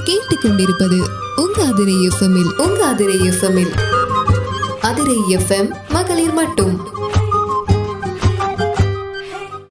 நீங்கள் கேட்டுக்கொண்டிருப்பது உங்க அதிரை எஃப்எம்மில். உங்க அதிரை எஃப்எம்மில். அதிரை எஃப்எம் மகளிர் மட்டும்.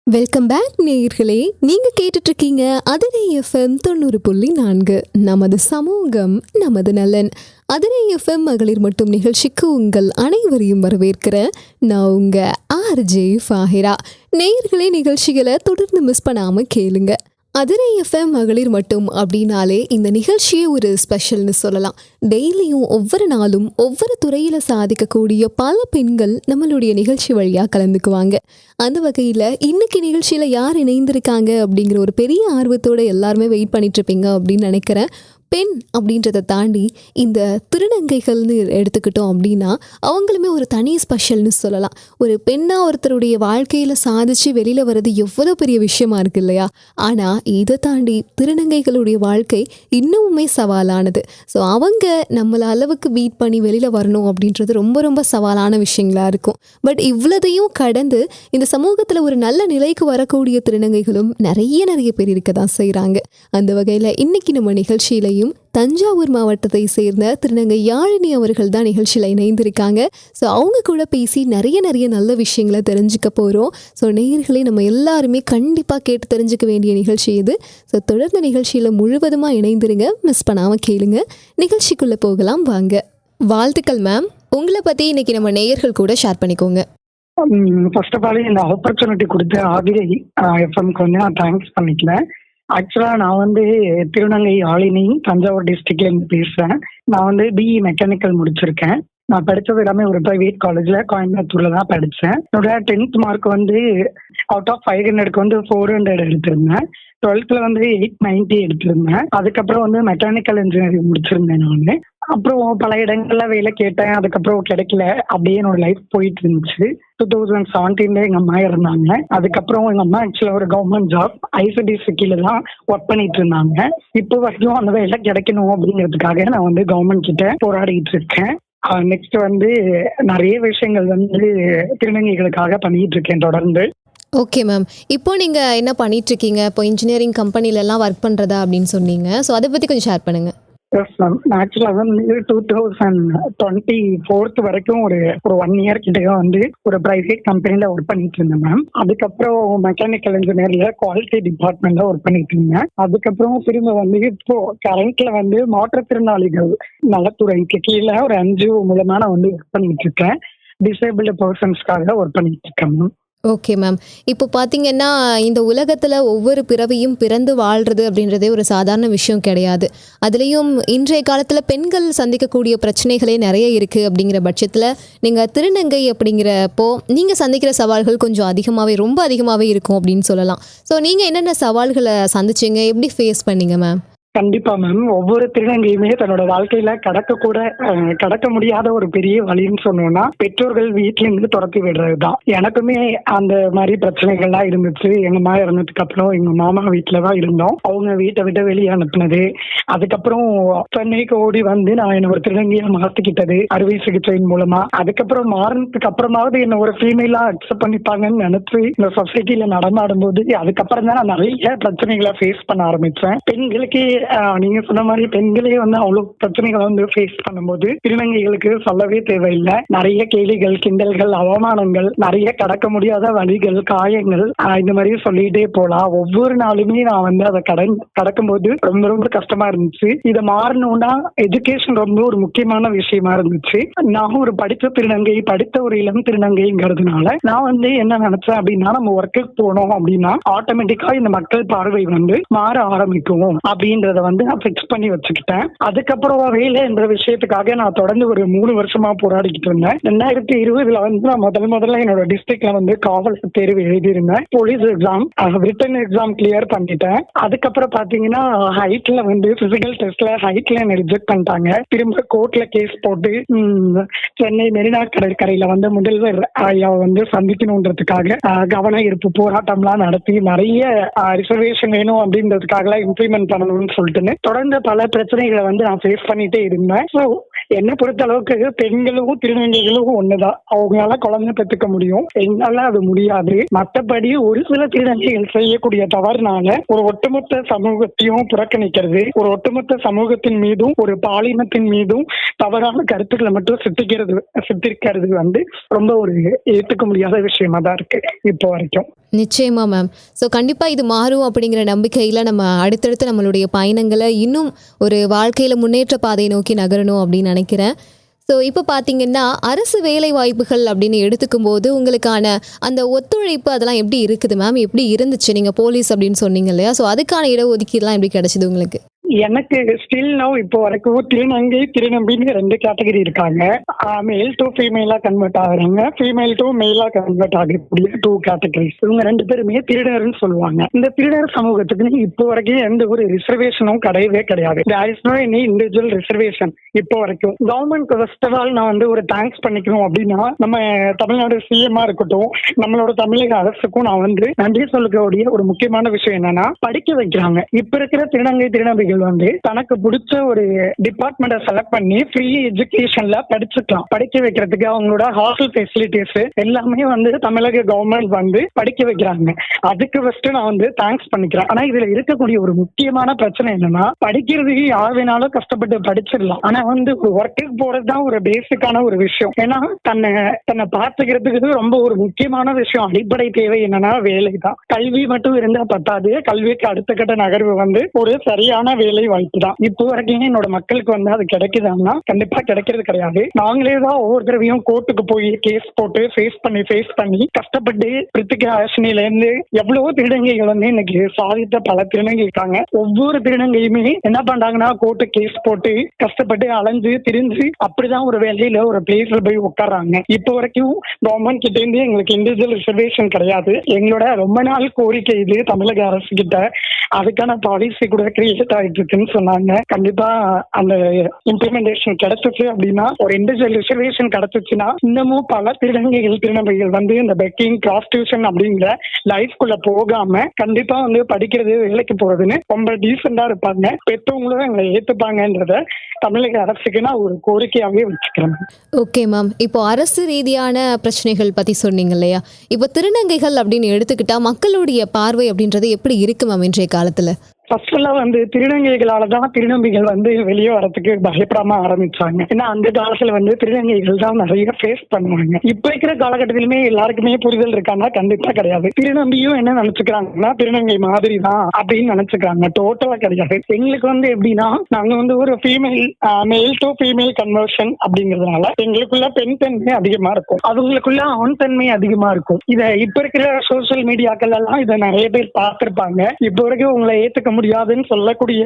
வெல்கம் பேக் நேயர்களே நீங்கள் கேட்டுட்ருக்கீங்க அதிரை எஃப்எம் தொண்ணூறு புள்ளி நான்கு. நமது சமூகம் நமது நலன். அதிரை எஃப்எம் மகளிர் மட்டும் நிகழ்ச்சிக்கு உங்கள் அனைவரையும் வரவேற்கிற நான் உங்கள் ஆர்ஜே ஃபாஹிரா. நேயர்களே நிகழ்ச்சிகளை தொடர்ந்து மிஸ் பண்ணாமல் கேளுங்க. அதிரை எஃப்எம் மகளிர் மட்டும் அப்படின்னாலே இந்த நிகழ்ச்சியே ஒரு ஸ்பெஷல்னு சொல்லலாம். டெய்லியும் ஒவ்வொரு நாளும் ஒவ்வொரு துறையில் சாதிக்கக்கூடிய பல பெண்கள் நம்மளுடைய நிகழ்ச்சி வழியாக கலந்துக்குவாங்க. அந்த வகையில் இன்னைக்கு நிகழ்ச்சியில் யார் இணைந்திருக்காங்க அப்படிங்கிற ஒரு பெரிய ஆர்வத்தோட எல்லாருமே வெயிட் பண்ணிட்டு இருப்பீங்க அப்படின்னு நினைக்கிறேன். பெண் அப்படின்றத தாண்டி இந்த திருநங்கைகள்னு எடுத்துக்கிட்டோம் அப்படின்னா அவங்களுமே ஒரு தனி ஸ்பெஷல்னு சொல்லலாம். ஒரு பெண்ணாக ஒருத்தருடைய வாழ்க்கையில் சாதிச்சு வெளியில் வர்றது எவ்வளோ பெரிய விஷயமா இருக்கு இல்லையா? ஆனால் இதை தாண்டி திருநங்கைகளுடைய வாழ்க்கை இன்னமுமே சவாலானது. ஸோ அவங்க நம்மள அளவுக்கு பீட் பண்ணி வெளியில் வரணும் அப்படின்றது ரொம்ப ரொம்ப சவாலான விஷயங்களா இருக்கும். பட் இவ்வளதையும் கடந்து இந்த சமூகத்தில் ஒரு நல்ல நிலைக்கு வரக்கூடிய திருநங்கைகளும் நிறைய நிறைய பேர் இருக்க தான் செய்கிறாங்க அந்த வகையில் இன்னைக்கு நம்ம நிகழ்ச்சியிலையும் தஞ்சாவூர் மாவட்டத்தை சேர்ந்த திருநங்கை யாழினி அவர்கள் தான் நிகழ்ச்சியில் இணைந்திருக்காங்க. ஸோ அவங்க கூட பேசி நிறைய நிறைய நல்ல விஷயங்களை தெரிஞ்சுக்க போகிறோம் ஸோ நேயர்களே நம்ம எல்லாருமே கண்டிப்பாக கேட்டு தெரிஞ்சுக்க வேண்டிய நிகழ்ச்சி இது. ஸோ தொடர்ந்து நிகழ்ச்சியில் முழுவதுமாக இணைந்துருங்க. மிஸ் பண்ணாமல் கேளுங்க. நிகழ்ச்சிக்குள்ளே போகலாம். வாங்க. வாழ்த்துக்கள் மேம் உங்களை பற்றி இன்னைக்கு நம்ம நேயர்கள் கூட ஷேர் பண்ணிக்கோங்க. ஃபர்ஸ்ட் ஆஃப் ஆல் இந்த ஆப்பர்ச்சுனிட்டி கொடுத்த ஆதிரை எஃப்எம்க்கு வந்து நான் தேங்க்ஸ் பண்ணிக்கிறேன் ஆக்சுவலா நான் வந்து திருநங்கை ஆளினி தஞ்சாவூர் டிஸ்ட்ரிக்ட்ல இருந்து பேசுறேன். நான் வந்து பிஇ மெக்கானிக்கல் முடிச்சிருக்கேன். நான் படிச்சது எல்லாமே ஒரு பிரைவேட் காலேஜ்ல கோயம்புத்தூர்ல தான் படிச்சேன். என்னோட டென்த் மார்க் வந்து அவுட் ஆஃப் ஃபைவ் ஹண்ட்ரட்க்கு வந்து ஃபோர் ஹண்ட்ரட் எடுத்திருந்தேன். டுவெல்த்ல வந்து எயிட் நைன்டி எடுத்திருந்தேன். அதுக்கப்புறம் வந்து மெக்கானிக்கல் இன்ஜினியரிங் முடிச்சிருந்தேன் நான். அப்புறம் பல இடங்கள்ல வேலை கேட்டேன். அதுக்கப்புறம் கிடைக்கல. அப்படியே என்னோட லைஃப் போயிட்டு இருந்துச்சு. டூ தௌசண்ட் செவன்டீன்ல எங்க அம்மா இருந்தாங்க அதுக்கப்புறம் எங்க அம்மா ஆக்சுவலா ஒரு கவர்மெண்ட் ஜாப் ஐசிடிசி கீழே தான் ஒர்க் பண்ணிட்டு இருந்தாங்க. இப்போ வரைக்கும் அந்த வேலை கிடைக்கணும் அப்படிங்கிறதுக்காக நான் வந்து கவர்மெண்ட் கிட்ட போராடிட்டு இருக்கேன். நெக்ஸ்ட் வந்து நிறைய விஷயங்கள் வந்து திருநங்கைகளுக்காக பண்ணிட்டு இருக்கேன் தொடர்ந்து. ஓகே மேம் இப்போ நீங்கள் என்ன பண்ணிட்டு இருக்கீங்க? இப்போ இன்ஜினியரிங் கம்பெனிலலாம் ஒர்க் பண்ணுறதா அப்படின்னு சொன்னீங்க. ஸோ அதை பற்றி கொஞ்சம் ஷேர் பண்ணுங்கள் எஸ் மேம் ஆக்சுவலாக வந்து டூ தௌசண்ட் டுவெண்ட்டி ஃபோர்த் வரைக்கும் ஒரு ஒரு ஒன் இயர் கிட்டே வந்து ஒரு பிரைவேட் கம்பெனியில் ஒர்க் பண்ணிட்டு இருந்தேன் மேம் அதுக்கப்புறம் மெக்கானிக்கல் இன்ஜினியரில் குவாலிட்டி டிபார்ட்மெண்ட்டில் ஒர்க் பண்ணிட்டு இருந்தேன். அதுக்கப்புறம் திரும்ப வந்து இப்போ கரண்ட்ல வந்து மாற்றுத்திறனாளிகள் நலத்துறைக்கு கீழே ஒரு அஞ்சு மூலமாக நான் வந்து ஒர்க் பண்ணிட்டு இருக்கேன். டிசேபிள்டு பர்சன்ஸ்க்காக ஒர்க் பண்ணிட்டு இருக்கேன் மேம் ஓகே மேம் இப்போ பார்த்தீங்கன்னா இந்த உலகத்தில் ஒவ்வொரு பிறவியும் பிறந்து வாழ்றது அப்படின்றதே ஒரு சாதாரண விஷயம் கிடையாது. அதுலேயும் இன்றைய காலத்தில் பெண்கள் சந்திக்கக்கூடிய பிரச்சனைகளே நிறைய இருக்குது அப்படிங்கிற பட்சத்தில் நீங்கள் திருநங்கை அப்படிங்கிறப்போ நீங்கள் சந்திக்கிற சவால்கள் கொஞ்சம் அதிகமாகவே ரொம்ப அதிகமாகவே இருக்கும் அப்படின்னு சொல்லலாம். ஸோ நீங்கள் என்னென்ன சவால்களை சந்திச்சீங்க? எப்படி ஃபேஸ் பண்ணீங்க மேம் கண்டிப்பா மேம் ஒவ்வொரு திருநங்கையுமே தன்னோட வாழ்க்கையில கடக்க கூட கடக்க முடியாத ஒரு பெரிய வழின்னு சொன்னோம்னா பெற்றோர்கள் வீட்ல இருந்து துரத்தி விடுறதுதான். எனக்குமே அந்த மாதிரி பிரச்சனைகள்லாம் இருந்துச்சு. எங்க அம்மா இறந்ததுக்கு அப்புறம் எங்க மாமா வீட்டுல தான் இருந்தோம். அவங்க வீட்டை விட்டு வெளியே அனுப்புனது. அதுக்கப்புறம் சென்னைக்கு ஓடி வந்து நான் என்ன ஒரு திருநங்கையா மாத்திக்கிட்டது அறுவை சிகிச்சையின் மூலமா. அதுக்கப்புறம் மாறினதுக்கு அப்புறமாவது என்ன ஒரு ஃபீமேலா அக்செப்ட் பண்ணிப்பாங்கன்னு நினைச்சு இந்த சொசைட்டில நடமாடும் போது அதுக்கப்புறம் தான் நான் நிறைய பிரச்சனைகளை ஃபேஸ் பண்ண ஆரம்பிச்சேன். பெண்களுக்கு நீங்க சொன்ன மாதிரி பெண்களே வந்து அவ்வளவு பிரச்சனைகளை வந்து ஃபேஸ் பண்ணும்போது திருநங்கைகளுக்கு சொல்லவே தேவையில்லை. நிறைய கேலிகள் கிண்டல்கள் அவமானங்கள் நிறைய கடக்க முடியாத வழிகள் காயங்கள் இந்த மாதிரி சொல்லிட்டே போலாம். ஒவ்வொரு நாளுமே நான் வந்து அதை கடன் கடக்கும்போது ரொம்ப ரொம்ப கஷ்டமா இருந்துச்சு. இதை மாறணும்னா எஜுகேஷன் ரொம்ப ஒரு முக்கியமான விஷயமா இருந்துச்சு. நான் ஒரு படித்த திருநங்கை படித்த ஒரு இளம் திருநங்கைங்கிறதுனால நான் வந்து என்ன நினைச்சேன் அப்படின்னா நம்ம ஒர்க்குக்கு போனோம் அப்படின்னா ஆட்டோமேட்டிக்கா இந்த மக்கள் பார்வை வந்து மாற ஆரம்பிக்கும் அப்படிங்கறத வந்து நான் ஃபிக்ஸ் பண்ணி வச்சுக்கிட்டேன். அதுக்கப்புறம் வேலை என்ற விஷயத்துக்காக நான் தொடர்ந்து ஒரு மூணு வருஷமா போராடிக்கிட்டு இருந்தேன். ரெண்டாயிரத்தி இருபதுல வந்து நான் முதல் முதல்ல என்னோட டிஸ்ட்ரிக்ட்ல வந்து காவல் தேர்வு எழுதியிருந்தேன். Police exam written exam clear பண்ணிட்டேன். அதுக்கப்புறம் பாத்தீங்கன்னா ஹைட்ல வந்து பிசிக்கல் டெஸ்ட்ல ஹைட்ல என்ன ரிஜெக்ட் பண்ணிட்டாங்க. திரும்ப கோர்ட்ல கேஸ் போட்டு சென்னை மெரினா கடற்கரையில வந்து முதல்வர் ஐயா வந்து சந்திக்கணுன்றதுக்காக கவன ஈர்ப்பு போராட்டம்லாம் நடத்தி நிறைய ரிசர்வேஷன் வேணும் அப்படின்றதுக்காக இம்ப்ளிமெண்ட் பண்ணணும்னு சொல்லிட்டுன்னு தொடர்ந்து பல பிரச்சனைகளை வந்து நான் ஃபேஸ் பண்ணிட்டே இருந்தேன். ஸோ என்னை பொறுத்த அளவுக்கு பெண்களும் திருநங்கைகளுக்கும் ஒண்ணுதான். அவங்களால குழந்தை பெற்றுக்க முடியும். எங்களால அது முடியாது. மற்றபடி ஒரு சில திருநங்கைகள் செய்யக்கூடிய தவறுனால ஒரு ஒட்டுமொத்த சமூகத்தையும் புறக்கணிக்கிறது. ஒரு ஒட்டுமொத்த சமூகத்தின் மீதும் ஒரு பாலினத்தின் மீதும் தவறான கருத்துக்களை மட்டும் சித்திக்கிறது சித்திருக்கிறது வந்து ரொம்ப ஒரு ஏற்றுக்க முடியாத விஷயமா தான் இருக்கு இப்போ வரைக்கும். நிச்சயமா மேம் ஸோ கண்டிப்பா இது மாறும் அப்படிங்கிற நம்பிக்கையில நம்ம அடுத்தடுத்து நம்மளுடைய பயணங்களை இன்னும் ஒரு வாழ்க்கையில முன்னேற்ற பாதையை நோக்கி நகரணும் அப்படின்னு நினைக்கிறேன். ஸோ இப்போ பார்த்தீங்கன்னா அரசு வேலை வாய்ப்புகள் அப்படின்னு எடுத்துக்கும் போது உங்களுக்கான அந்த ஒத்துழைப்பு அதெல்லாம் எப்படி இருக்குது மேம் எப்படி இருந்துச்சு? நீங்கள் போலீஸ் அப்படின்னு சொன்னீங்க இல்லையா? ஸோ அதுக்கான இடஒதுக்கீடுலாம் எப்படி கிடைச்சிது உங்களுக்கு? எனக்கு ஸ்டில் நோ இப்போ வரைக்கும் திருநங்கை திருநம்பின்னு ரெண்டு கேட்டகரி இருக்காங்க. மேல் டு ஃபீமேலா கன்வெர்ட் ஆகுறாங்க. ஃபீமேல் டு மேலா கன்வெர்ட் ஆகக்கூடிய டூ கேட்டகரிஸ் இவங்க ரெண்டு பேருமே திருடர்னு சொல்லுவாங்க. இந்த திருடர் சமூகத்துக்கு இப்போ வரைக்கும் எந்த ஒரு ரிசர்வேஷனும் கிடையவே கிடையாது. There is no any individual reservation இப்போ வரைக்கும். கவர்மெண்ட் ஃபர்ஸ்ட் ஆஃப் ஆல் நான் வந்து ஒரு தேங்க்ஸ் பண்ணிக்கணும் அப்படின்னா நம்ம தமிழ்நாடு சிஎம்மா இருக்கட்டும் நம்மளோட தமிழக அரசுக்கும் நான் வந்து நன்றி சொல்லக்கூடிய ஒரு முக்கியமான விஷயம் என்னன்னா படிக்க வைக்கிறாங்க. இப்ப இருக்கிற திருநங்கை திருநங்கைகள் வந்து தனக்கு பிடிச்ச ஒரு டிபார்ட்மெண்ட்டை செலக்ட் பண்ணி ஃப்ரீ எஜுகேஷன்ல படிச்சுக்கலாம். படிக்க வைக்கிறதுக்கு அவங்களோட ஹாஸ்டல் ஃபெசிலிட்டிஸ் எல்லாமே வந்து தமிழக கவர்மெண்ட் வந்து படிக்க வைக்கிறாங்க. அதுக்கு ஃபர்ஸ்ட் நான் வந்து தேங்க்ஸ் பண்ணிக்கிறேன். ஆனா இதுல இருக்கக்கூடிய ஒரு முக்கியமான பிரச்சனை என்னன்னா படிக்கிறதுக்கு யார் வேணாலும் கஷ்டப்பட்டு படிச்சிடலாம். ஆனா வந்து ஒரு ஒர்க்குக்கு போறதுதான் ஒரு பேசிக்கான ஒரு விஷயம். ஏன்னா தன்னை தன்னை பார்த்துக்கிறதுக்கு ரொம்ப ஒரு முக்கியமான விஷயம். அடிப்படை தேவை என்னன்னா வேலை தான் கல்வி மட்டும் இருந்தா பத்தாது. கல்விக்கு அடுத்த கட்ட நகர்வு வந்து ஒரு சரியான வேலை வாய்ப்பு தான். இப்போ வரைக்கும் என்னோட மக்களுக்கு வந்து அது கிடைக்குதான்னா கண்டிப்பா கிடைக்கிறது கிடையாது. நாங்களே தான் ஒவ்வொரு தடவையும் கோர்ட்டுக்கு போய் கேஸ் போட்டு ஃபேஸ் பண்ணி ஃபேஸ் பண்ணி கஷ்டப்பட்டு பிரித்திகா ஆசினில இருந்து எவ்வளவோ திருநங்கைகள் வந்து இன்னைக்கு சாதித்த பல திருநங்கை இருக்காங்க. ஒவ்வொரு திருநங்கையுமே என்ன பண்றாங்கன்னா கோர்ட்டு கேஸ் போட்டு கஷ்டப்பட்டு அலைஞ்சு திரிஞ்சு அப்படிதான் ஒரு வேலையில ஒரு பிளேஸ்ல போய் உட்கார்றாங்க. இப்போ வரைக்கும் கவர்மெண்ட் கிட்ட இருந்து எங்களுக்கு இண்டிவிஜுவல் ரிசர்வேஷன் கிடையாது. எங்களோட ரொம்ப நாள் கோரிக்கை இது தமிழக அரசு கிட்ட அதுக்கான பாலிசி கூட கிரியேட் ஆயிட்டு இருக்குன்னு சொன்னாங்க. கண்டிப்பா அந்த இம்ப்ளிமெண்டேஷன் கிடைச்சிச்சு அப்படின்னா ஒரு இண்டிவிஜுவல் ரிசர்வேஷன் கிடைச்சிச்சுன்னா இன்னமும் பல திருநங்கைகள் திருநங்கைகள் வந்து இந்த பெக்கிங் ப்ராஸ்டியூஷன் அப்படிங்கிற லைஃப்குள்ள போகாம கண்டிப்பா வந்து படிக்கிறது வேலைக்கு போறதுன்னு ரொம்ப டீசெண்டா இருப்பாங்க. பெற்றவங்களும் எங்களை ஏத்துப்பாங்கன்றத தமிழக அரசுக்கு நான் ஒரு கோரிக்கையாவே வச்சுக்கிறேன். ஓகே மேம் இப்போ அரசு ரீதியான பிரச்சனைகள் பத்தி சொன்னீங்க இல்லையா? இப்போ திருநங்கைகள் அப்படின்னு எடுத்துக்கிட்டா மக்களுடைய பார்வை அப்படின்றது எப்படி இருக்கு மேம் இன்றைய காலத்துல? ஃபர்ஸ்ட் எல்லாம் வந்து திருநங்கைகளால தான் திருநம்பிகள் வந்து வெளியே வரதுக்கு பயப்படாம ஆரம்பிச்சாங்க. ஏன்னா அந்த காலத்துல வந்து திருநங்கைகள் தான் நிறைய ஃபேஸ் பண்ணுவாங்க. இப்ப இருக்கிற காலகட்டத்திலுமே எல்லாருக்குமே புரிதல் இருக்காங்க. கண்டிப்பா கிடையாது. திருநம்பியும் என்ன நினைச்சுக்கிறாங்கன்னா திருநங்கை மாதிரி தான் அப்படின்னு நினைச்சுக்கிறாங்க. டோட்டலா கிடையாது. எங்களுக்கு வந்து எப்படின்னா நாங்க வந்து ஒரு ஃபீமேல் மேல் டு ஃபீமேல் கன்வர்ஷன் அப்படிங்கிறதுனால எங்களுக்குள்ள பெண் தன்மை அதிகமா இருக்கும். அவங்களுக்குள்ள ஆண் தன்மை அதிகமா இருக்கும். இதை இப்ப இருக்கிற சோசியல் மீடியாக்கள் எல்லாம் இதை நிறைய பேர் பார்த்திருப்பாங்க. இப்போ வரைக்கும் உங்களை ஏத்துக்க முடியாதுன்னு சொல்லக்கூடிய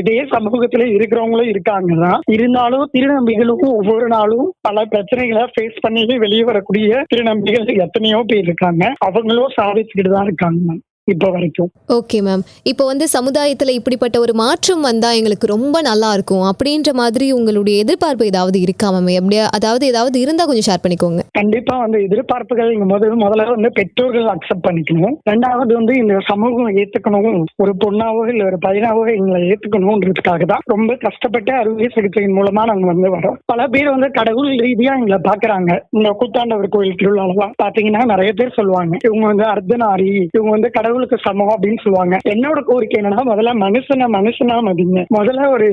இதே சமூகத்துல இருக்கிறவங்களும் இருக்காங்க தான் இருந்தாலும் திருநம்பிகளும் ஒவ்வொரு நாளும் பல பிரச்சனைகளை ஃபேஸ் பண்ணி வெளியே வரக்கூடிய திருநம்பிகள் எத்தனையோ பேர் இருக்காங்க. அவங்களும் சாதிச்சுக்கிட்டு தான் இருக்காங்க. மேம் இப்போ வரைக்கும். ஓகே மேம் இப்போ வந்து சமுதாயத்தில் இப்படிப்பட்ட ஒரு மாற்றம் வந்தால் எங்களுக்கு ரொம்ப நல்லா இருக்கும். அப்படின்ற மாதிரி உங்களுடைய எதிர்பார்ப்பு ஏதாவது இருக்கா மேம் எப்படியா அதாவது ஏதாவது இருந்தால் கொஞ்சம் ஷேர் பண்ணிக்கோங்க. கண்டிப்பா வந்து எதிர்பார்ப்புகள் இங்க முதல்ல முதல்ல வந்து பெற்றோர்கள் அக்செப்ட் பண்ணிக்கணும். ரெண்டாவது வந்து இந்த சமூகம் ஏத்துக்கணும். ஒரு பொண்ணாவோ இல்ல ஒரு பையனாவோ எங்களை ஏத்துக்கணும்ன்றதுக்காக தான் ரொம்ப கஷ்டப்பட்டு அறுவை சிகிச்சையின் மூலமா நாங்க வந்து வரோம். பல பேர் வந்து கடவுள் ரீதியா எங்களை பாக்குறாங்க. இந்த கூத்தாண்டவர் கோயில் திருவிழாலாம் பாத்தீங்கன்னா நிறைய பேர் சொல்லுவாங்க. இவங்க வந்து அர்த்தநாரி இவங்க வந்து கடவுளுக்கு சமம் அப்படின்னு சொல்லுவாங்க. என்னோட கோரிக்கை என்னன்னா முதல்ல மனுஷனை மனுஷனா மதிங்க. முதல்ல ஒரு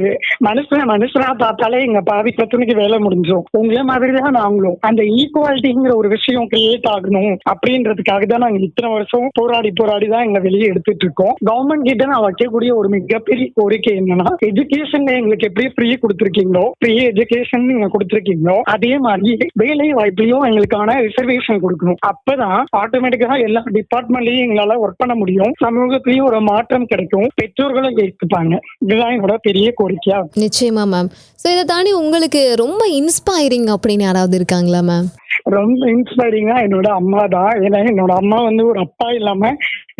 மனுஷனை மனுஷனா பார்த்தாலே எங்க பாதி பிரச்சனைக்கு வேலை முடிஞ்சோம் உங்களே மாதிரி தான் நாங்களும். அந்த ஈக்குவாலிட்டிங்கிற ஒரு விஷயம் கிரியேட் ஆகணும் அப்படின்றதுக்காக தான் நாங்க இத்தனை வருஷம் போராடி போராடி தான் எங்களை வெளியே எடுத்துட்டு இருக்கோம். கவர்மெண்ட் கிட்ட நான் வைக்கக்கூடிய ஒரு மிகப்பெரிய கோரிக்கை என்னன்னா எஜுகேஷன்ல எங்களுக்கு எப்படி ஃப்ரீ கொடுத்துருக்கீங்களோ ஃப்ரீ எஜுகேஷன் நீங்க கொடுத்துருக்கீங்களோ அதே மாதிரி வேலை வாய்ப்புலயும் எங்களுக்கான ரிசர்வேஷன் கொடுக்கணும். அப்பதான் ஆட்டோமேட்டிக்கா எல்லா டிபார்ட்மெண்ட்லயும் எங்களால ஒர்க் பண்ண முடியும். சமூகத்திலயும் ஒரு மாற்றம் கிடைக்கும். பெற்றோர்களும் ஏற்றுப்பாங்க இதுதான் என்னோட பெரிய கோரிக்கையா நிச்சயமா மேம் ஸோ இதை தாண்டி உங்களுக்கு ரொம்ப இன்ஸ்பைரிங் அப்படின்னு யாராவது இருக்காங்களா மேம் ரொம்ப இன்ஸ்பைரிங்கா என்னோட அம்மா தான் ஏன்னா என்னோட அம்மா வந்து ஒரு அப்பா இல்லாம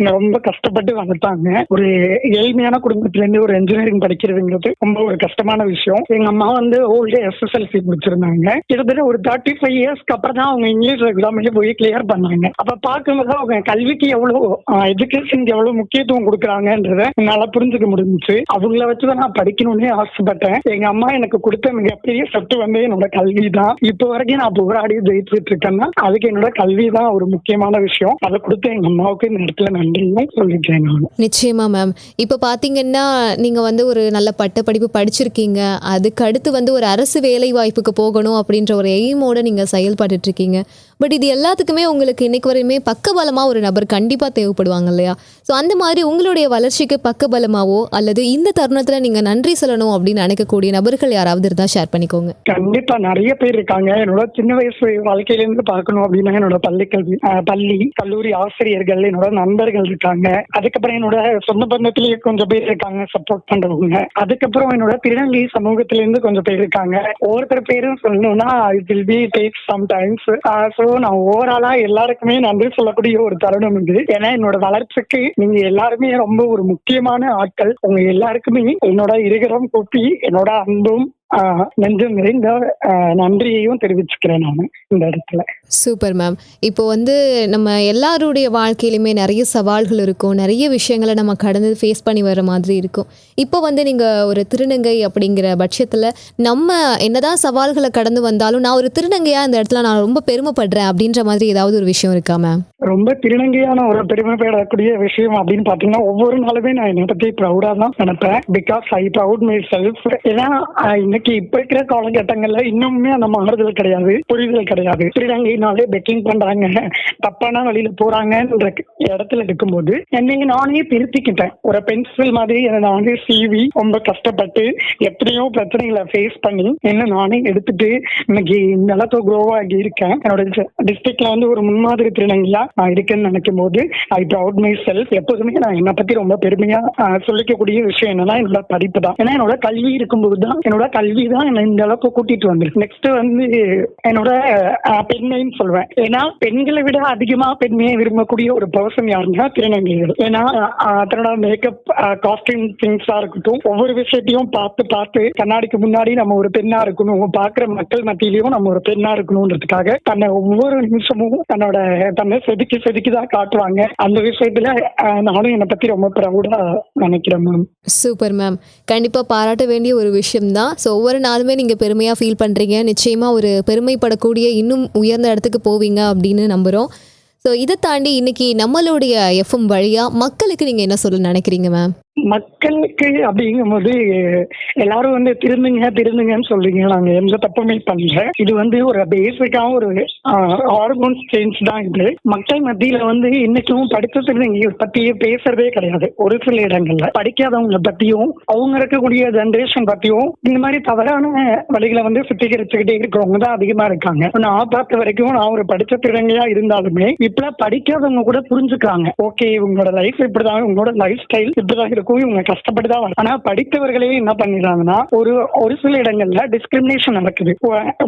ரொம்ப கஷ்டப்பட்டு வளர்த்தாங்க. ஒரு ஏழ்மையான குடும்பத்துல இருந்து ஒரு இன்ஜினியரிங் படிக்கிறதுங்கிறது ரொம்ப ஒரு கஷ்டமான விஷயம். எங்க அம்மா வந்து ஓல்டு எஸ்எஸ்எல்சி முடிச்சிருந்தாங்க. கிட்டத்தட்ட ஒரு தேர்ட்டி ஃபைவ் இயர்ஸ்க்கு அப்புறம் தான் அவங்க இங்கிலீஷ் எக்ஸாம்ல போய் கிளியர் பண்ணாங்க. அப்ப பார்க்கும்போது அவங்க கல்விக்கு எவ்வளவு எஜுகேஷனுக்கு எவ்வளவு முக்கியத்துவம் கொடுக்குறாங்கன்றத என்னால புரிஞ்சுக்க முடிஞ்சிச்சு. அவங்கள வச்சுதான் நான் படிக்கணும்னே ஆசைப்பட்டேன். எங்க அம்மா எனக்கு கொடுத்த மிகப்பெரிய சத்து வந்து என்னோட கல்வி தான் இப்போ வரைக்கும் நான் போராடி ஜெயிச்சுட்டு இருக்கேன்னா அதுக்கு என்னோட கல்வி தான் ஒரு முக்கியமான விஷயம். அதை கொடுத்து எங்க அம்மாவுக்கு இந்த இடத்துல நன்றியும் சொல்லிட்டேன் நான். நிச்சயமா மேம் இப்ப பாத்தீங்கன்னா நீங்க வந்து ஒரு நல்ல பட்ட படிப்பு படிச்சிருக்கீங்க. அதுக்கு அடுத்து வந்து ஒரு அரசு வேலை வாய்ப்புக்கு போகணும் அப்படின்ற ஒரு எய்மோட நீங்க செயல்பட்டுட்டு இருக்கீங்க. பட் இது எல்லாத்துக்குமே உங்களுக்கு இன்னைக்கு வரையுமே பக்கபலமாக ஒரு நபர் கண்டிப்பாக தேவைப்படுவாங்க இல்லையா? ஸோ அந்த மாதிரி உங்களுடைய வளர்ச்சிக்கு பக்கபலமாவோ அல்லது இந்த தருணத்தில் நீங்கள் நன்றி சொல்லணும் அப்படின்னு நினைக்கக்கூடிய நபர்கள் யாராவது இருந்தால் ஷேர் பண்ணிக்கோங்க. கண்டிப்பா நிறைய பேர் இருக்காங்க. என்னோட சின்ன வயசு வாழ்க்கையில இருந்து பார்க்கணும் அப்படின்னா என்னோட பள்ளி கல்வி பள்ளி கல்லூரி ஆசிரியர்கள் என்னோட நண்பர்கள் இருக்காங்க. அதுக்கப்புறம் என்னோட சொந்த பந்தத்திலேயே கொஞ்சம் பேர் இருக்காங்க சப்போர்ட் பண்றவங்க. அதுக்கப்புறம் என்னோட திருநெல்வேலி சமூகத்திலேருந்து கொஞ்சம் பேர் இருக்காங்க. ஒவ்வொருத்தர் பேரும் சொல்லணும்னா it will be take some times so நான் ஓவராலா எல்லாருக்குமே நன்றி சொல்லக்கூடிய ஒரு தருணம் இது. ஏன்னா என்னோட வளர்ச்சிக்கு நீங்க எல்லாருமே ரொம்ப ஒரு முக்கியமான ஆட்கள். உங்க எல்லாருக்குமே என்னோட இருகரம் கூப்பி என்னோட அன்பும் நெஞ்சம் நிறைந்த நன்றியையும் தெரிவிச்சுக்கிறேன் நான் இந்த இடத்துல. Super ma'am. இப்போ வந்து நம்ம எல்லாருடைய வாழ்க்கையிலுமே நிறைய சவால்கள் இருக்கும். நிறைய விஷயங்களை நம்ம கடந்து ஃபேஸ் பண்ணி வர மாதிரி இருக்கும். இப்போ வந்து நீங்கள் ஒரு திருநங்கை அப்படிங்கிற பட்சத்தில் நம்ம என்னதான் சவால்களை கடந்து வந்தாலும் நான் ஒரு திருநங்கையாக இந்த இடத்துல நான் ரொம்ப பெருமைப்படுறேன் அப்படின்ற மாதிரி ஏதாவது ஒரு விஷயம் இருக்கா மேம்? ரொம்ப திருநங்கையான ஒரு பெருமைப்படக்கூடிய விஷயம் அப்படின்னு பாத்தீங்கன்னா ஒவ்வொரு நாளுமே நான் என்னை பத்தி ப்ரௌடா தான் நினைப்பேன். Because I proud myself ஏன்னா இன்னைக்கு இப்ப இருக்கிற காலகட்டங்கள்ல இன்னுமே அந்த மாறுதல் கிடையாது புரிதல் கிடையாது. திருநங்கைனாலே பெக்கிங் பண்றாங்க. தப்பான வழியில போறாங்கன்ற இடத்துல இருக்கும்போது என்னை நானே திருத்திக்கிட்டேன். ஒரு பென்சில் மாதிரி என்னை நானே சீவி ரொம்ப கஷ்டப்பட்டு எத்தனையோ பிரச்சனைகளை ஃபேஸ் பண்ணி என்ன நானே எடுத்துட்டு இன்னைக்கு இந்த அளவுக்கு க்ரோ ஆகி இருக்கேன். என்னோட டிஸ்ட்ரிக்ட்ல வந்து ஒரு முன்மாதிரி திருநங்கையா நான் இருக்கேன்னு நினைக்கும் போது ஐ ப்ரௌட் மை செல்ஃப் எப்போதுமே நான் என்னை பத்தி ரொம்ப பெருமையா சொல்லிக்கக்கூடிய விஷயம் என்னன்னா என்னோட படிப்பு தான். ஏன்னா என்னோட கல்வி இருக்கும்போது தான் என்னோட கல்வி தான் என்னை இந்த அளவுக்கு கூட்டிட்டு வந்திருக்கு. நெக்ஸ்ட் வந்து என்னோட பெண்மைன்னு சொல்லுவேன் ஏன்னா பெண்களை விட அதிகமா பெண்மையை விரும்பக்கூடிய ஒரு பர்சன் யாருன்னா திருநங்கைகள். ஏன்னா தன்னோட மேக்கப் காஸ்டியூம் திங்ஸா இருக்கட்டும் ஒவ்வொரு விஷயத்தையும் பார்த்து பார்த்து கண்ணாடிக்கு முன்னாடி நம்ம ஒரு பெண்ணா இருக்கணும். பாக்குற மக்கள் மத்தியிலையும் நம்ம ஒரு பெண்ணா இருக்கணும்ன்றதுக்காக தன்னை ஒவ்வொரு நிமிஷமும் தன்னோட தன்னை செதுக்கி செதுக்கி தான் காட்டுவாங்க. அந்த விஷயத்துல நானும் என்னை பத்தி ரொம்ப ப்ரௌடா நினைக்கிறேன் மேம் சூப்பர் மேம் கண்டிப்பாக பாராட்ட வேண்டிய ஒரு விஷயம் தான் ஸோ ஒவ்வொரு நாளுமே நீங்கள் பெருமையாக ஃபீல் பண்ணுறீங்க நிச்சயமாக ஒரு பெருமைப்படக்கூடிய இன்னும் உயர்ந்த இடத்துக்கு போவீங்க அப்படின்னு நம்புகிறோம் ஸோ இதை தாண்டி இன்னைக்கு நம்மளுடைய எஃப்எம் வழியாக மக்களுக்கு நீங்கள் என்ன சொல்ல நினைக்கிறீங்க மேம் மக்களுக்கு அப்படிங்கும்போது எல்லாரும் வந்து திருந்துங்க திருந்துங்கன்னு சொல்றீங்க நாங்க எந்த தப்புமே பண்ணல. இது வந்து ஒரு பேசிக்கா ஒரு ஹார்மோன்ஸ் சேஞ்ச் தான் இது. மக்கள் மத்தியில வந்து இன்னைக்கும் படித்த திருநங்கைகள் பத்தியே பேசுறதே கிடையாது. ஒரு சில இடங்கள்ல படிக்காதவங்க பத்தியும் அவங்க இருக்கக்கூடிய ஜென்ரேஷன் பத்தியும் இந்த மாதிரி தவறான வழிகளை வந்து சுத்திகரிச்சுக்கிட்டே இருக்கிறவங்க தான் அதிகமா இருக்காங்க. நான் பார்த்த வரைக்கும் நான் ஒரு படிச்ச திருநங்கையா இருந்தாலுமே இப்ப படிக்காதவங்க கூட புரிஞ்சுக்கிறாங்க. ஓகே இவங்களோட லைஃப் இப்படிதான் உங்களோட லைஃப் ஸ்டைல் இப்படிதான் இருக்கும் இவங்க கஷ்டப்பட்டு தான் வரும். ஆனா படித்தவர்களே என்ன பண்ணிடுறாங்கன்னா ஒரு ஒரு சில இடங்கள்ல டிஸ்கிரிமினேஷன் நடக்குது.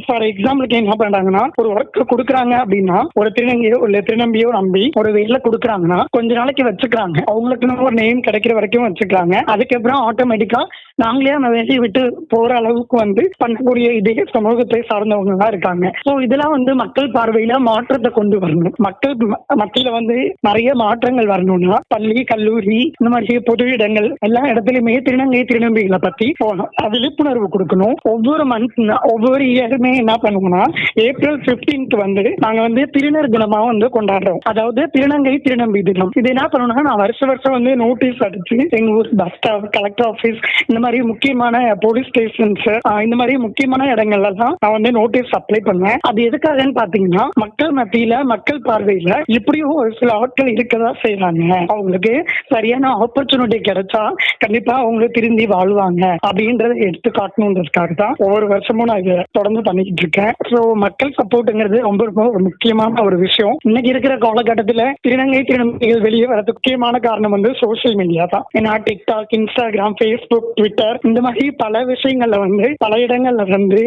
ஃபார் எக்ஸாம்பிளுக்கு என்ன பண்றாங்கன்னா ஒரு ஒர்க் கொடுக்குறாங்க அப்படின்னா ஒரு திருநங்கையோ இல்ல திருநம்பியோ நம்பி ஒரு வெயில கொடுக்குறாங்கன்னா கொஞ்ச நாளைக்கு வச்சுக்கிறாங்க. அவங்களுக்குன்னு ஒரு நேம் கிடைக்கிற வரைக்கும் வச்சுக்கிறாங்க. அதுக்கப்புறம் ஆட்டோமேட்டிக்கா நாங்களே அந்த வேலையை விட்டு போற அளவுக்கு வந்து பண்ணக்கூடிய இதே சமூகத்தை சார்ந்தவங்க தான் இருக்காங்க. ஸோ இதெல்லாம் வந்து மக்கள் பார்வையில மாற்றத்தை கொண்டு வரணும். மக்கள் மக்கள மத்தியில வந்து நிறைய மாற்றங்கள் வரணும்னா பள்ளி கல்லூரி இந்த மாதிரி பொது இடங்கள் எல்லா இடத்துலயுமே திருநங்கை திருநம்பிகளை பத்தி போகணும். அது விழிப்புணர்வு கொடுக்கணும். ஒவ்வொரு மந்த் ஒவ்வொரு இயருமே என்ன பண்ணுவோம்னா ஏப்ரல் 15th வந்து நாங்க வந்து திருநர் தினமா வந்து கொண்டாடுறோம். அதாவது திருநங்கை திருநம்பி தினம். இது என்ன பண்ணணும்னா நான் வருஷம் வருஷம் வந்து நோட்டீஸ் அடிச்சு எங்க ஊர் பஸ் ஸ்டாப் கலெக்டர் ஆஃபீஸ் இந்த மாதிரி முக்கியமான போலீஸ் ஸ்டேஷன்ஸ் இந்த மாதிரி முக்கியமான இடங்கள்ல தான் நான் வந்து நோட்டீஸ் அப்ளை பண்ணுவேன். அது எதுக்காகன்னு பாத்தீங்கன்னா மக்கள் மத்தியில மக்கள் பார்வையில இப்படியும் ஒரு சில ஆட்கள் இருக்கதா செய்யறாங்க அவங்களுக்கு சரியான ஆப்பர்ச்சுனிட்டி கிடைச்சா கண்டிப்பா அவங்க திரும்பி வாழ்வாங்க. அப்படின்றத எடுத்து காட்டணுன்றதுக்காக தான் ஒவ்வொரு வருஷமும் நான் இதை தொடர்ந்து பண்ணிக்கிட்டு இருக்கேன். ஸோ மக்கள் சப்போர்ட்டுங்கிறது ரொம்ப ரொம்ப ஒரு முக்கியமான ஒரு விஷயம். இன்னைக்கு இருக்கிற காலகட்டத்தில் திருநங்கை திருநங்கைகள் வெளியே வரது முக்கியமான காரணம் வந்து சோஷியல் மீடியா தான். ஏன்னா டிக்டாக் இன்ஸ்டாகிராம் ஃபேஸ்புக் ட்விட்டர் இந்த மாதிரி பல விஷயங்கள்ல வந்து பல இடங்கள்ல வந்து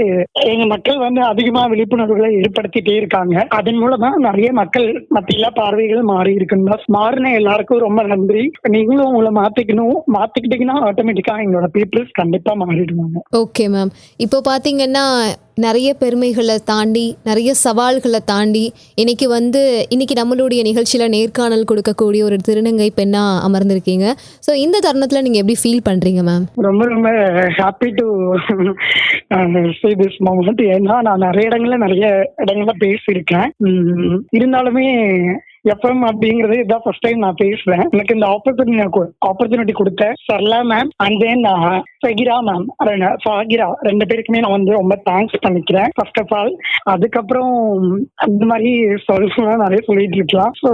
எங்க மக்கள் வந்து அதிகமா விழிப்புணர்வுகளை ஏற்படுத்திட்டே இருக்காங்க. அதன் மூலமா நிறைய மக்கள் மத்தியில பார்வைகள் மாறி இருக்குன்னா மாறின எல்லாருக்கும் ரொம்ப நன்றி. நீங்களும் உங்களை மாத்திக்கணும். மாத்திக்கிட்டீங்கன்னா ஆட்டோமேட்டிக்கா எங்களோட பீப்புள்ஸ் கண்டிப்பா மாறிடுவாங்க. ஓகே மேம் இப்போ பார்த்தீங்கன்னா நிறைய பெருமைகளை தாண்டி நிறைய சவால்களை தாண்டி இன்னைக்கு வந்து இன்னைக்கு நம்மளுடைய நிகழ்ச்சியில் நேர்காணல் கொடுக்கக்கூடிய ஒரு திருநங்கை பெண்ணாக அமர்ந்திருக்கீங்க. ஸோ இந்த தருணத்தில் நீங்கள் எப்படி ஃபீல் பண்ணுறீங்க மேம் ரொம்ப ரொம்ப happy to say this moment ஏன்னா நான் நிறைய இடங்கள்ல நிறைய இடங்கள்ல பேசியிருக்கேன். இருந்தாலுமே எஃப்எம் அப்படிங்கறது இதான் ஃபர்ஸ்ட் டைம் நான் பேசுறேன். எனக்கு இந்த ஆப்பர்ச்சுனிட்டி ஆப்பர்ச்சுனிட்டி கொடுத்த Sarla ma'am and then Fakira ma'am Fakira ரெண்டு பேருக்குமே நான் வந்து ரொம்ப தேங்க்ஸ் பண்ணிக்கிறேன். ஃபர்ஸ்ட் ஆஃப் ஆல் அதுக்கப்புறம் அந்த மாதிரி சொல்லலாம் நிறைய சொல்லிட்டு இருக்கலாம். ஸோ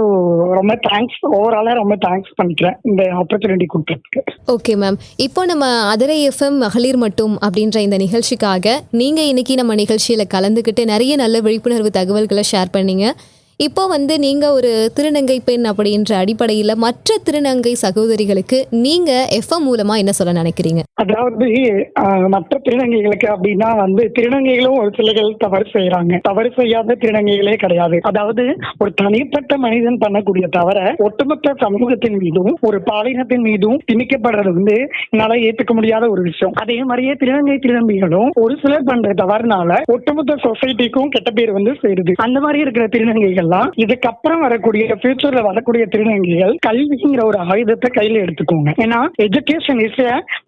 ரொம்ப தேங்க்ஸ் ஓவராலாக ரொம்ப தேங்க்ஸ் பண்ணிக்கிறேன் இந்த ஆப்பர்ச்சுனிட்டி கொடுத்ததுக்கு. ஓகே மேம் இப்போ நம்ம அதிரை எஃப்எம் மகளிர் மட்டும் அப்படின்ற இந்த நிகழ்ச்சிக்காக நீங்கள் இன்னைக்கு நம்ம நிகழ்ச்சியில் கலந்துக்கிட்டு நிறைய நல்ல விழிப்புணர்வு தகவல்களை ஷேர் பண்ணீங்க. இப்போ வந்து நீங்கள் ஒரு திருநங்கை பெண் அப்படின்ற அடிப்படையில் மற்ற திருநங்கை சகோதரிகளுக்கு நீங்கள் எஃப்எம் மூலமாக என்ன சொல்ல நினைக்கிறீங்க? அதாவது மற்ற திருநங்கைகளுக்கு அப்படின்னா வந்து திருநங்கைகளும் ஒரு சிலர்கள் தவறு செய்யறாங்க தவறு செய்யாத திருநங்கைகளே கிடையாது. அதாவது ஒரு தனிப்பட்ட மனிதன் பண்ணக்கூடிய தவற ஒட்டுமொத்த சமூகத்தின் மீதும் ஒரு பாலினத்தின் மீதும் திணிக்கப்படுறது வந்து என்னால ஏத்துக்க முடியாத ஒரு விஷயம். அதே மாதிரியே திருநங்கை திருநம்பிகளும் ஒரு சிலர் பண்ற தவறுனால ஒட்டுமொத்த சொசைட்டிக்கும் கெட்ட பேர் வந்து சேருது. அந்த மாதிரி இருக்கிற திருநங்கைகள் சொல்லலாம். இதுக்கப்புறம் வரக்கூடிய ஃபியூச்சர்ல வரக்கூடிய திருநங்கைகள் கல்விங்கிற ஒரு ஆயுதத்தை கையில எடுத்துக்கோங்க. ஏன்னா எஜுகேஷன் இஸ்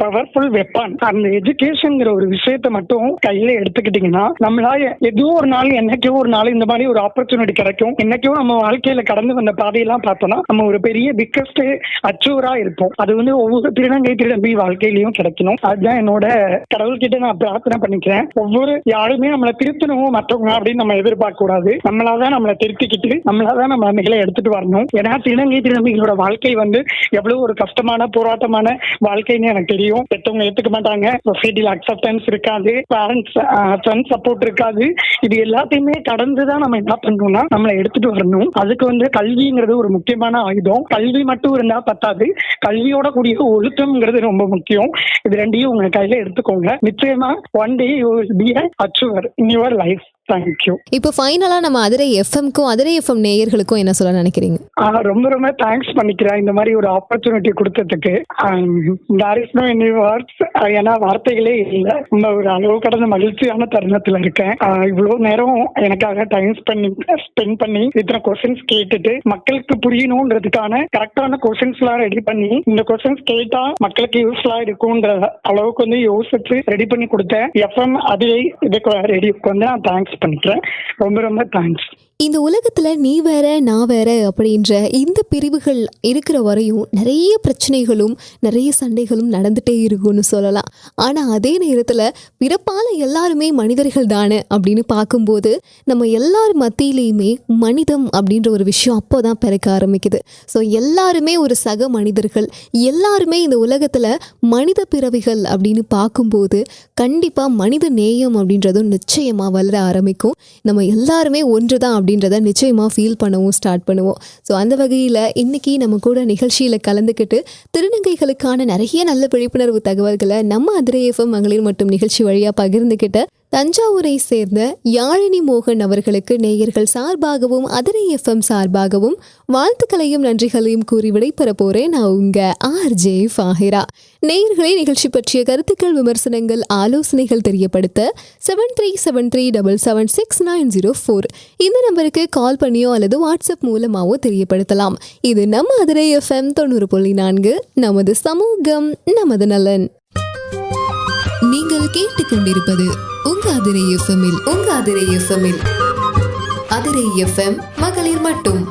பவர்ஃபுல் வெப்பன் அந்த எஜுகேஷன்ங்கிற ஒரு விஷயத்த மட்டும் கையில எடுத்துக்கிட்டீங்கன்னா நம்மளால ஏதோ ஒரு நாள் என்னைக்கோ ஒரு நாள் இந்த மாதிரி ஒரு ஆப்பர்ச்சுனிட்டி கிடைக்கும். என்னைக்கோ நம்ம வாழ்க்கையில கடந்து வந்த பாதையெல்லாம் பார்த்தோம்னா நம்ம ஒரு பெரிய பிக்கஸ்ட் அச்சூரா இருப்போம். அது வந்து ஒவ்வொரு திருநங்கை திருநம்பி வாழ்க்கையிலயும் கிடைக்கணும். அதுதான் என்னோட கடவுள்கிட்ட நான் பிரார்த்தனை பண்ணிக்கிறேன். ஒவ்வொரு யாருமே நம்மளை திருத்தணும் மற்றவங்க அப்படின்னு நம்ம எதிர்பார்க்க கூடாது நம்மளாதான் நம்மளை மாத்திக்கிட்டு நம்மளாதான் நம்ம மேலே எடுத்துட்டு வரணும். ஏன்னா திருநங்கை திருநங்கைகளோட வாழ்க்கை வந்து எவ்வளவு ஒரு கஷ்டமான போராட்டமான வாழ்க்கைன்னு எனக்கு தெரியும். பெற்றவங்க ஏத்துக்க மாட்டாங்க. சொசைட்டில அக்செப்டன்ஸ் இருக்காது. பேரண்ட்ஸ் ஃப்ரெண்ட்ஸ் சப்போர்ட் இருக்காது. இது எல்லாத்தையுமே கடந்து தான் நம்ம என்ன பண்ணணும்னா நம்மளை எடுத்துட்டு வரணும். அதுக்கு வந்து கல்விங்கிறது ஒரு முக்கியமான ஆயுதம். கல்வி மட்டும் இருந்தா பத்தாது. கல்வியோட கூடிய ஒழுக்கம்ங்கிறது ரொம்ப முக்கியம். இது ரெண்டையும் உங்க கையில எடுத்துக்கோங்க. நிச்சயமா one day you will be achiever in your life thank you இப்போ ஃபைனலாக நம்ம அதிரை எஃப்எம்க்கும் அதிரை எஃப்எம் நேயர்களுக்கும் என்ன சொல்ல நினைக்கிறீங்க? ரொம்ப ரொம்ப தேங்க்ஸ் பண்ணிக்கிறேன் இந்த மாதிரி ஒரு ஆப்பர்ச்சுனிட்டி கொடுத்ததுக்கு. There is no any words ஏன்னா வார்த்தைகளே இல்லை. ரொம்ப ஒரு அளவு கடந்த மகிழ்ச்சியான தருணத்துல இருக்கேன். ஆஹ் இவ்வளவு நேரம் எனக்காக டைம் பண்ணி ஸ்பெண்ட் பண்ணி இத்தனை கொஸ்டின்ஸ் கேட்டுட்டு மக்களுக்கு புரியணுன்றதுக்கான கரெக்டான கொஸ்டின்ஸ் எல்லாம் ரெடி பண்ணி இந்த கொஸ்டின்ஸ் கேட்டா மக்களுக்கு யூஸ்ஃபுல்லா இருக்கும்ன்ற அளவுக்கு வந்து யோசிச்சு ரெடி பண்ணி கொடுத்தேன். எஃப்எம் அதே இதுக்கு ரெடிக்கு வந்து நான் தேங்க்ஸ் பண்ணிக்கிறேன். ரொம்ப ரொம்ப தேங்க்ஸ் இந்த உலகத்தில் நீ வேற நான் வேற அப்படின்ற இந்த பிரிவுகள் இருக்கிற வரையும் நிறைய பிரச்சனைகளும் நிறைய சண்டைகளும் நடந்துட்டே இருக்கும்னு சொல்லலாம். ஆனால் அதே நேரத்தில் பிறப்பால் எல்லாருமே மனிதர்கள் தானே அப்படின்னு பார்க்கும்போது நம்ம எல்லார் மத்தியிலையுமே மனிதம் அப்படின்ற ஒரு விஷயம் அப்போ தான் பிறக்க ஆரம்பிக்குது. ஸோ எல்லாருமே ஒரு சக மனிதர்கள் எல்லாருமே இந்த உலகத்தில் மனித பிறவிகள் அப்படின்னு பார்க்கும்போது கண்டிப்பாக மனித நேயம் அப்படின்றதும் நிச்சயமாக வளர ஆரம்பிக்கும். நம்ம எல்லாருமே ஒன்று தான் அப்படின்றத நிச்சயமாக ஃபீல் பண்ணவும் ஸ்டார்ட் பண்ணுவோம். ஸோ அந்த வகையில் இன்னைக்கு நம்ம கூட நிகழ்ச்சியில் கலந்துக்கிட்டு திருநங்கைகளுக்கான நிறைய நல்ல விழிப்புணர்வு தகவல்களை நம்ம அதிரை எஃப்எம் மகளிர் மற்றும் நிகழ்ச்சி வழியாக பகிர்ந்துக்கிட்ட தஞ்சாவூரை சேர்ந்த யாழினி மோகன் அவர்களுக்கு நேயர்கள் சார்பாகவும் அதிரை எஃப்எம் சார்பாகவும் வாழ்த்துக்களையும் நன்றிகளையும் கூறி விடைபெற போறேன். நான் உங்க ஆர்ஜே ஃபாஹிரா. நேயர்களே நிகழ்ச்சி பற்றிய கருத்துக்கள் விமர்சனங்கள் ஆலோசனைகள் தெரியப்படுத்த seven three seven three double seven six nine zero four இந்த நம்பருக்கு கால் பண்ணியோ அல்லது வாட்ஸ்அப் மூலமாவோ தெரியப்படுத்தலாம். இது நம்ம அதிரை எஃப்எம் தொண்ணூறு புள்ளி நான்கு. நமது சமூகம் நமது நலன். நீங்கள் கேட்டுக்கொண்டிருப்பது உங்க அதிரை எஃப்எம்மில் உங்க அதிரை எஃப்எம்மில் அதிரை எஃப்எம் மகளிர் மட்டும்.